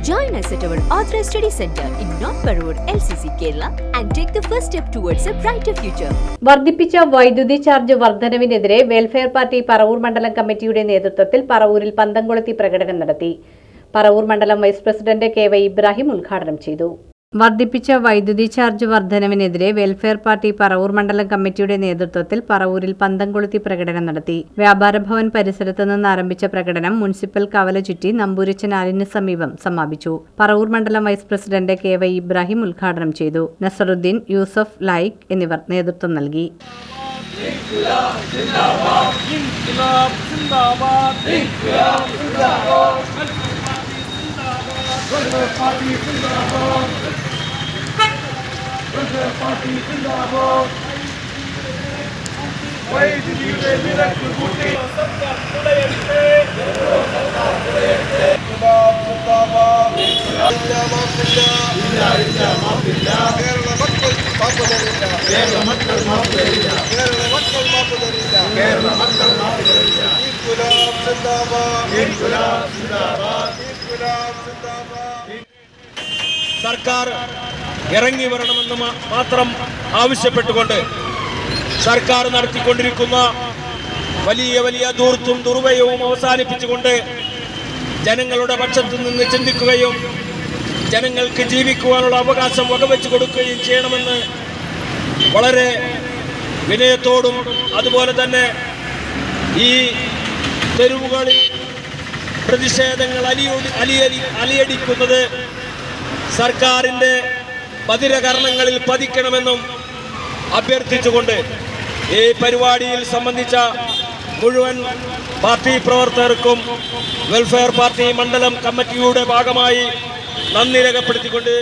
Join us at our Authorized Study Center in North Parur, LCC, Kerala, and take the first step towards a brighter future. വർദ്ധിപ്പിച്ച വൈദ്യുതി charge വർധനവിനെതിരെ welfare party Paravur മണ്ഡലം കമ്മിറ്റിയുടെ നേതൃത്വത്തിൽ പറവൂരിൽ പന്തംകൊളുത്തി പ്രകടനം നടത്തി പറവൂർ മണ്ഡലം vice president K Y Ibrahim ഉദ്ഘാടനം ചെയ്തു വർദ്ധിപ്പിച്ച വൈദ്യുതി ചാർജ് വർധനവിനെതിരെ വെൽഫെയർ പാർട്ടി പറവൂർ മണ്ഡലം കമ്മിറ്റിയുടെ നേതൃത്വത്തിൽ പറവൂരിൽ പന്തംകൊളുത്തി പ്രകടനം നടത്തി. വ്യാപാരഭവൻ പരിസരത്ത് നിന്ന് ആരംഭിച്ച പ്രകടനം മുനിസിപ്പൽ കവല ചുറ്റി നമ്പൂരിച്ചനാലിന് സമീപം സമാപിച്ചു. പറവൂർ മണ്ഡലം vice president K Y Ibrahim ഉദ്ഘാടനം ചെയ്തു. നസറുദ്ദീൻ യൂസഫ് ലായിക് എന്നിവർ നേതൃത്വം നൽകി. ഇൻക്ലാബ് സിന്ദാബാദ് ഇൻക്ലാബ് സിന്ദാബാദ് പാർട്ടി സിന്ദാബാദ് പാർട്ടി സിന്ദാബാദ് വൈദ്യുതിയുടെ നിരക്ക് കൂട്ടി സർക്കാർ തുടയട്ടെ ഇൻക്ലാബ് സിന്ദാബാദ് കേരള മക്കൾ മാപ്പ് തരില്ല കേരള മക്കൾ മാപ്പ് തരില്ല കേരള മക്കൾ മാപ്പ് തരില്ല ഇൻകുലാബ് സിന്ദാബാദ് ഇൻകുലാബ് സിന്ദാബാദ് ഇൻകുലാബ് സിന്ദാബാദ് സർക്കാർ ഇറങ്ങി വരണമെന്ന് മാത്രം ആവശ്യപ്പെട്ടുകൊണ്ട് സർക്കാർ നടത്തിക്കൊണ്ടിരിക്കുന്ന വലിയ വലിയ ദൂർത്തും ദുർവയവും അവസാനിപ്പിച്ചുകൊണ്ട് ജനങ്ങളുടെ പക്ഷത്തു നിന്ന് ചിന്തിക്കുകയും ജനങ്ങൾക്ക് ജീവിക്കുവാനുള്ള അവകാശം വകവെച്ച് കൊടുക്കുകയും ചെയ്യണമെന്ന് വളരെ വിനയത്തോടും അതുപോലെ തന്നെ ഈ തെരുവുകളിൽ പ്രതിഷേധങ്ങൾ അലിയൊടി അലിയടി അലിയടിക്കുന്നത് സർക്കാരിന്റെ ബദിരകർണങ്ങളിൽ പതിക്കണമെന്നും അഭ്യർത്ഥിച്ചുകൊണ്ട് ഈ പരിപാടിയിൽ സംബന്ധിച്ച മുഴുവൻ പാർട്ടി പ്രവർത്തകർക്കും വെൽഫെയർ പാർട്ടി മണ്ഡലം കമ്മിറ്റിയുടെ ഭാഗമായി നന്ദി രേഖപ്പെടുത്തിക്കൊണ്ട്